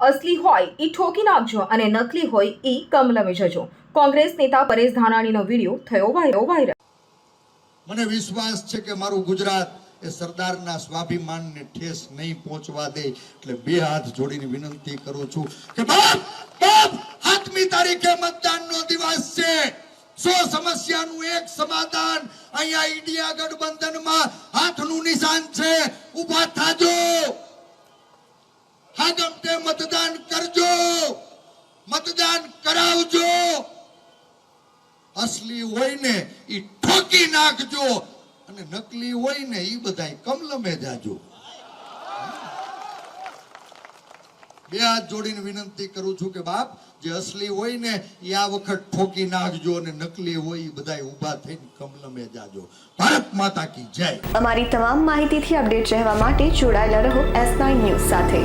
અસલી હોય એ ઠોકી નાખજો અને નકલી હોય એ કમલમે જજો. કોંગ્રેસ નેતા પરેશ ધાનાણીનો વીડિયો થયો વાયરો વાયરલ. મને વિશ્વાસ છે કે મારું ગુજરાત એ સરદારના સ્વાભિમાનને ઠેસ નહીં પહોંચવા દે એટલે બે હાથ જોડીને વિનંતી કરું છું કે બાપ બાપ આઠમી તારીખે મતદાનનો દિવસ છે. સો સમસ્યાનું એક સમાધાન અહીંયા ઇન્ડિયા ગઠબંધનમાં હાથનું નિશાન છે. ઊભા થાજો. હાગમ તે મતદાન કરજો. મતદાન કરાવજો. અસલી હોય ને એ ઠોકી નાખજો અને નકલી હોય ને એ બધા કમલમે જાજો. બે હાથ જોડીને વિનંતી કરું છું કે બાપ, જે અસલી હોય ને એ આ વખત ઠોકી નાખજો અને નકલી હોય એ બધા ઊભા થઈને કમલમે જાજો. ભારત માતા કી જય. અમારી તમામ માહિતીથી અપડેટ રહેવા માટે જોડાયેલા રહો એસ ન્યૂઝ સાથે.